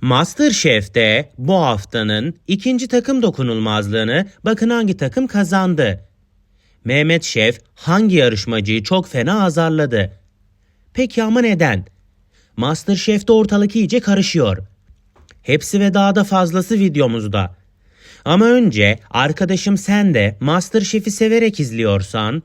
MasterChef'te bu haftanın ikinci takım dokunulmazlığını bakın hangi takım kazandı. Mehmet Şef hangi yarışmacıyı çok fena azarladı? Peki ama neden? MasterChef'te ortalık iyice karışıyor. Hepsi ve daha da fazlası videomuzda. Ama önce arkadaşım sen de MasterChef'i severek izliyorsan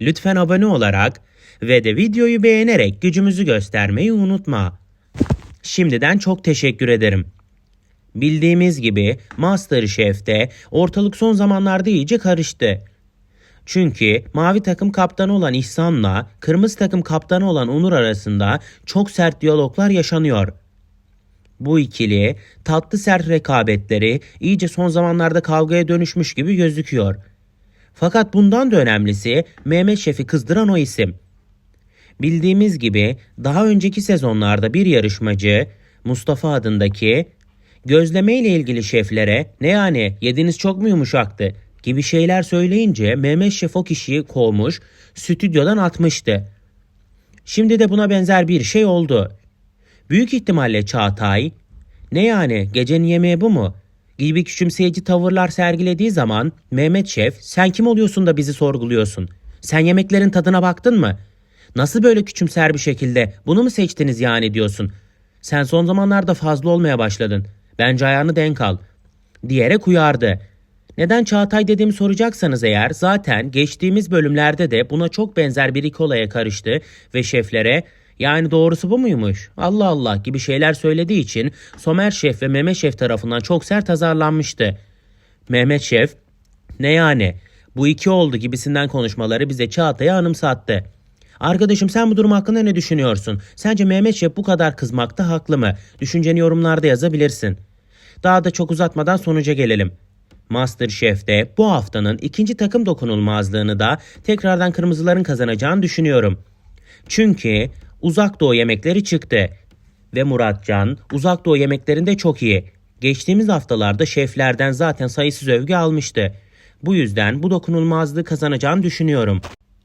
lütfen abone olarak ve de videoyu beğenerek gücümüzü göstermeyi unutma. Şimdiden çok teşekkür ederim. Bildiğimiz gibi MasterChef'te ortalık son zamanlarda iyice karıştı. Çünkü mavi takım kaptanı olan İhsan'la kırmızı takım kaptanı olan Onur arasında çok sert diyaloglar yaşanıyor. Bu ikili tatlı sert rekabetleri iyice son zamanlarda kavgaya dönüşmüş gibi gözüküyor. Fakat bundan da önemlisi Mehmet Şef'i kızdıran o isim. Bildiğimiz gibi daha önceki sezonlarda bir yarışmacı Mustafa adındaki gözleme ile ilgili şeflere ne yani yediniz çok mu yumuşaktı gibi şeyler söyleyince Mehmet Şef o kişiyi kovmuş, stüdyodan atmıştı. Şimdi de buna benzer bir şey oldu. Büyük ihtimalle Çağatay, ne yani gecenin yemeği bu mu? gibi küçümseyici tavırlar sergilediği zaman Mehmet Şef sen kim oluyorsun da bizi sorguluyorsun? Sen yemeklerin tadına baktın mı? Nasıl böyle küçümser bir şekilde bunu mu seçtiniz yani diyorsun? Sen son zamanlarda fazla olmaya başladın. Bence ayağını denk al. Diyerek uyardı. Neden Çağatay dediğimi soracaksanız eğer zaten geçtiğimiz bölümlerde de buna çok benzer bir iki olaya karıştı ve şeflere yani doğrusu bu muymuş? Allah Allah gibi şeyler söylediği için Somer Şef ve Mehmet Şef tarafından çok sert azarlanmıştı. Mehmet Şef ne yani bu iki oldu gibisinden konuşmaları bize Çağatay'a anımsattı. Arkadaşım sen bu durum hakkında ne düşünüyorsun? Sence Mehmet Şef bu kadar kızmakta haklı mı? Düşünceni yorumlarda yazabilirsin. Daha da çok uzatmadan sonuca gelelim. MasterChef'te bu haftanın ikinci takım dokunulmazlığını da tekrardan kırmızıların kazanacağını düşünüyorum. Çünkü uzak doğu yemekleri çıktı. Ve Muratcan uzak doğu yemeklerinde çok iyi. Geçtiğimiz haftalarda şeflerden zaten sayısız övgü almıştı. Bu yüzden bu dokunulmazlığı kazanacağını düşünüyorum.